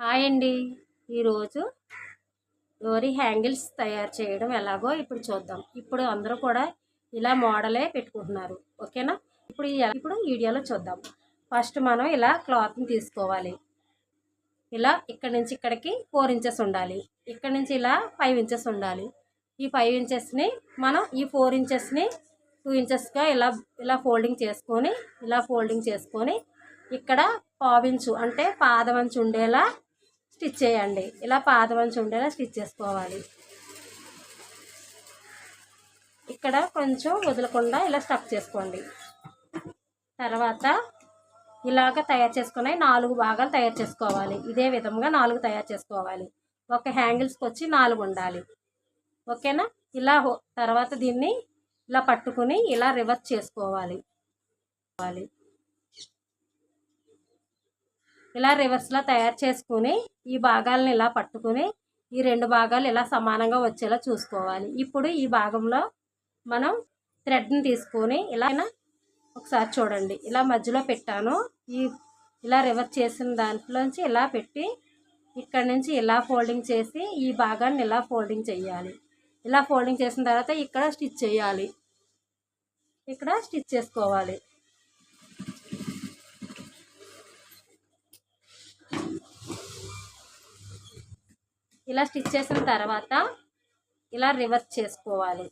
Hi అండి. ఈరోజు డోరీ హ్యాంగిల్స్ తయారు చేయడం ఎలాగో ఇప్పుడు చూద్దాం. ఇప్పుడు అందరూ కూడా ఇలా మోడలే పెట్టుకుంటున్నారు. ఓకేనా? ఇప్పుడు ఇప్పుడు వీడియోలో చూద్దాం. ఫస్ట్ మనం ఇలా క్లాత్ని తీసుకోవాలి. ఇలా ఇక్కడ నుంచి ఇక్కడికి ఫోర్ ఇంచెస్ ఉండాలి. ఇక్కడ నుంచి ఇలా ఫైవ్ ఇంచెస్ ఉండాలి. ఈ ఫైవ్ ఇంచెస్ని మనం ఈ ఫోర్ ఇంచెస్ని టూ ఇంచెస్గా ఇలా ఇలా ఫోల్డింగ్ చేసుకొని ఇలా ఫోల్డింగ్ చేసుకొని ఇక్కడ పావించు అంటే పాదవంచు ఉండేలా స్టిచ్ చేయండి. ఇలా పాత మంచి ఉండేలా స్టిచ్ చేసుకోవాలి. ఇక్కడ కొంచెం వదలకుండా ఇలా స్టక్ చేసుకోండి. తర్వాత ఇలాగ తయారు చేసుకుని నాలుగు భాగాలు తయారు చేసుకోవాలి. ఇదే విధంగా నాలుగు తయారు చేసుకోవాలి. ఒక హ్యాంగిల్స్కి వచ్చి నాలుగు ఉండాలి. ఓకేనా? ఇలా హో- తర్వాత దీన్ని ఇలా పట్టుకుని ఇలా రివర్స్ చేసుకోవాలి చేసుకోవాలి. ఇలా రివర్స్లో తయారు చేసుకుని ఈ భాగాలను ఇలా పట్టుకుని ఈ రెండు భాగాలు ఇలా సమానంగా వచ్చేలా చూసుకోవాలి. ఇప్పుడు ఈ భాగంలో మనం థ్రెడ్ని తీసుకొని ఇలా ఒకసారి చూడండి. ఇలా మధ్యలో పెట్టాను. ఈ ఇలా రివర్స్ చేసిన దాంట్లోంచి ఇలా పెట్టి ఇక్కడ నుంచి ఇలా ఫోల్డింగ్ చేసి ఈ భాగాన్ని ఇలా ఫోల్డింగ్ చేయాలి. ఇలా ఫోల్డింగ్ చేసిన తర్వాత ఇక్కడ స్టిచ్ చేయాలి. ఇక్కడ స్టిచ్ చేసుకోవాలి. ఇలా స్టిచ్ చేసిన తర్వాత ఇలా రివర్స్ చేసుకోవాలి.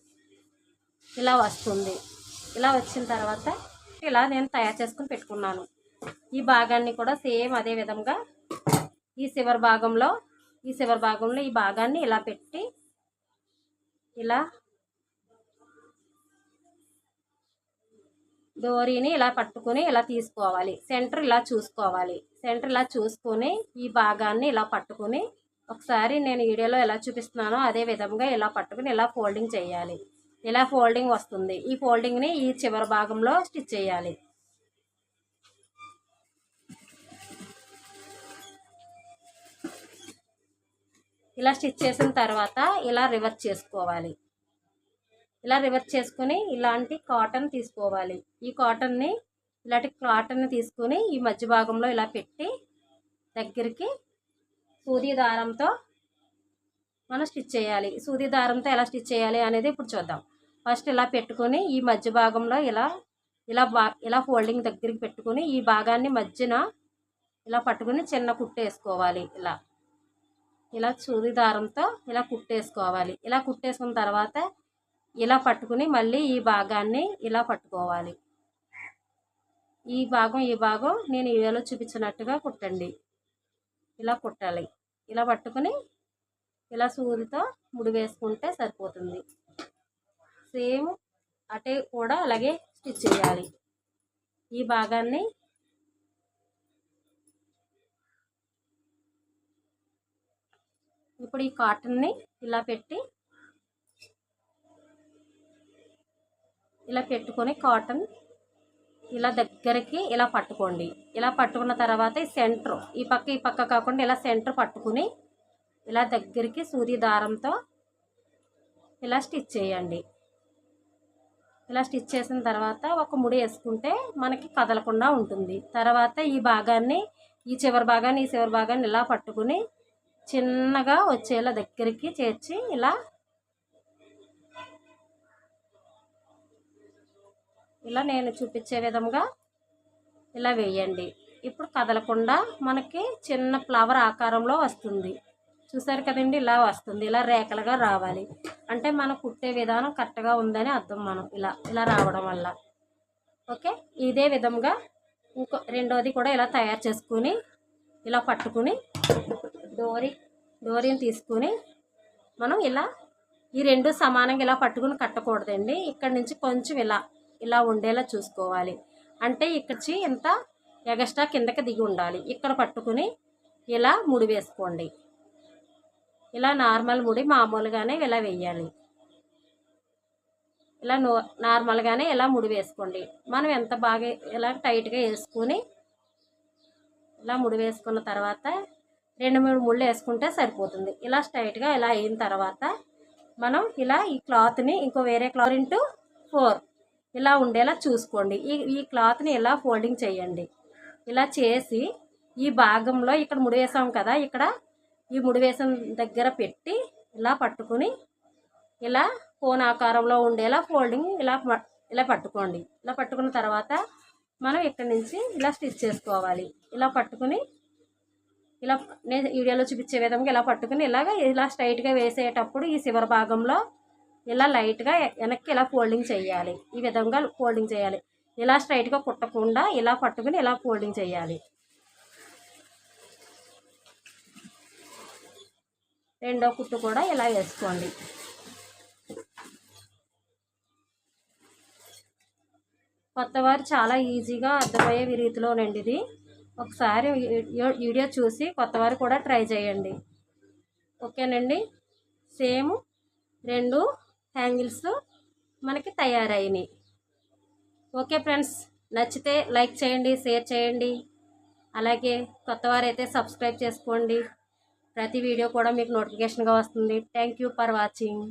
ఇలా వస్తుంది. ఇలా వచ్చిన తర్వాత ఇలా నేను తయారు చేసుకుని పెట్టుకున్నాను. ఈ భాగాన్ని కూడా సేమ్ అదే విధంగా ఈ చివరి భాగంలో ఈ చివరి భాగంలో ఈ భాగాన్ని ఇలా పెట్టి ఇలా డోరీని ఇలా పట్టుకొని ఇలా తీసుకోవాలి. సెంటర్ ఇలా చూసుకోవాలి. సెంటర్ ఇలా చూసుకొని ఈ భాగాన్ని ఇలా పట్టుకొని ఒకసారి నేను వీడియోలో ఎలా చూపిస్తున్నానో అదే విధంగా ఇలా పట్టుకుని ఇలా ఫోల్డింగ్ చేయాలి. ఇలా ఫోల్డింగ్ వస్తుంది. ఈ ఫోల్డింగ్ని ఈ చివరి భాగంలో స్టిచ్ చేయాలి. ఇలా స్టిచ్ చేసిన తర్వాత ఇలా రివర్స్ చేసుకోవాలి. ఇలా రివర్స్ చేసుకుని ఇలాంటి కాటన్ తీసుకోవాలి. ఈ కాటన్ని ఇలాంటి కాటన్ని తీసుకుని ఈ మధ్య భాగంలో ఇలా పెట్టి దగ్గరికి సూది దారంతో మనం స్టిచ్ చేయాలి. సూది దారంతో ఎలా స్టిచ్ చేయాలి అనేది ఇప్పుడు చూద్దాం. ఫస్ట్ ఇలా పెట్టుకొని ఈ మధ్య భాగంలో ఇలా ఇలా బా ఇలా ఫోల్డింగ్ దగ్గరికి పెట్టుకొని ఈ భాగాన్ని మధ్యన ఇలా పట్టుకుని చిన్న కుట్టేసుకోవాలి ఇలా ఇలా సూది దారంతో ఇలా కుట్టేసుకోవాలి ఇలా కుట్టేసుకున్న తర్వాత ఇలా పట్టుకుని మళ్ళీ ఈ భాగాన్ని ఇలా పట్టుకోవాలి. ఈ భాగం ఈ భాగం నేను వీడియోలో చూపించినట్టుగా కుట్టండి. ఇలా కుట్టాలి. ఇలా పట్టుకుని ఇలా సూదితో ముడి వేసుకుంటే సరిపోతుంది. సేమ్ అటే కూడా అలాగే స్టిచ్ చేయాలి. ఈ భాగాన్ని ఇప్పుడు ఈ కాటన్ని ఇలా పెట్టి ఇలా పెట్టుకొని కాటన్ ఇలా దగ్గరికి ఇలా పట్టుకోండి. ఇలా పట్టుకున్న తర్వాత ఈ సెంటర్. ఈ పక్క ఈ పక్క కాకుండా ఇలా సెంటర్ పట్టుకుని ఇలా దగ్గరికి సూది దారంతో ఇలా స్టిచ్ చేయండి. ఇలా స్టిచ్ చేసిన తర్వాత ఒక ముడి వేసుకుంటే మనకి కదలకుండా ఉంటుంది. తర్వాత ఈ భాగాన్ని ఈ చివరి భాగాన్ని ఈ చివరి భాగాన్ని ఇలా పట్టుకుని చిన్నగా వచ్చేలా దగ్గరికి చేర్చి ఇలా ఇలా నేను చూపించే విధంగా ఇలా వేయండి. ఇప్పుడు కదలకుండా మనకి చిన్న ఫ్లవర్ ఆకారంలో వస్తుంది. చూసారు కదండి ఇలా వస్తుంది. ఇలా రేఖలుగా రావాలి. అంటే మనం కుట్టే విధానం కరెక్ట్గా ఉందని అర్థం మనం ఇలా ఇలా రావడం వల్ల. ఓకే? ఇదే విధంగా ఇంకో రెండోది కూడా ఇలా తయారు చేసుకుని ఇలా పట్టుకుని డోరీ డోరీని తీసుకుని మనం ఇలా ఈ రెండు సమానంగా ఇలా పట్టుకుని కట్టకూడదండి. ఇక్కడ నుంచి కొంచెం ఇలా ఇలా ఉండేలా చూసుకోవాలి. అంటే ఇక్కడి ఇంత ఎగస్ట్రా కిందకి దిగి ఉండాలి. ఇక్కడ పట్టుకుని ఇలా ముడి వేసుకోండి. ఇలా నార్మల్ ముడి మామూలుగానే ఇలా వేయాలి. ఇలా నో నార్మల్గానే ఇలా ముడి వేసుకోండి. మనం ఎంత బాగా ఇలా టైట్గా వేసుకుని ఇలా ముడి వేసుకున్న తర్వాత రెండు మూడు ముళ్ళు వేసుకుంటే సరిపోతుంది. ఇలా స్ట్రైట్గా ఇలా అయిన తర్వాత మనం ఇలా ఈ క్లాత్ని ఇంకో వేరే క్లాత్ ఇంటూ ఫోర్ ఇలా ఉండేలా చూసుకోండి. ఈ ఈ క్లాత్ని ఇలా ఫోల్డింగ్ చేయండి. ఇలా చేసి ఈ భాగంలో ఇక్కడ ముడి వేసాం కదా ఇక్కడ ఈ ముడి వేసిన దగ్గర పెట్టి ఇలా పట్టుకుని ఇలా కోన్ ఆకారంలో ఉండేలా ఫోల్డింగ్ ఇలా మ- ఇలా పట్టుకోండి. ఇలా పట్టుకున్న తర్వాత మనం ఇక్కడ నుంచి ఇలా స్టిచ్ చేసుకోవాలి. ఇలా పట్టుకుని ఇలా నేను వీడియోలో చూపించే విధంగా ఇలా పట్టుకుని ఇలాగ ఇలా స్ట్రైట్గా వేసేటప్పుడు ఈ శివర భాగంలో ఇలా లైట్గా వెనక్కి ఇలా ఫోల్డింగ్ చేయాలి. ఈ విధంగా ఫోల్డింగ్ చేయాలి. ఇలా స్ట్రైట్గా కుట్టకుండా ఇలా పట్టుకుని ఇలా ఫోల్డింగ్ చేయాలి. రెండో కుట్టు కూడా ఇలా వేసుకోండి. కొత్తవారు చాలా ఈజీగా అర్థమయ్యే రీతిలోనండి ఇది ఒకసారి వీడియో- వీడియో చూసి కొత్తవారు కూడా ట్రై చేయండి. ఓకేనండి? సేమ్ రెండు హ్యాంగిల్స్ మనకి తయారైనవి ఓకే ఫ్రెండ్స్ నచ్చితే లైక్ చేయండి షేర్ చేయండి. అలాగే కొత్తవారైతే సబ్స్క్రైబ్ చేసుకోండి. ప్రతి వీడియో కూడా మీకు నోటిఫికేషన్గా వస్తుంది. Thank you for watching.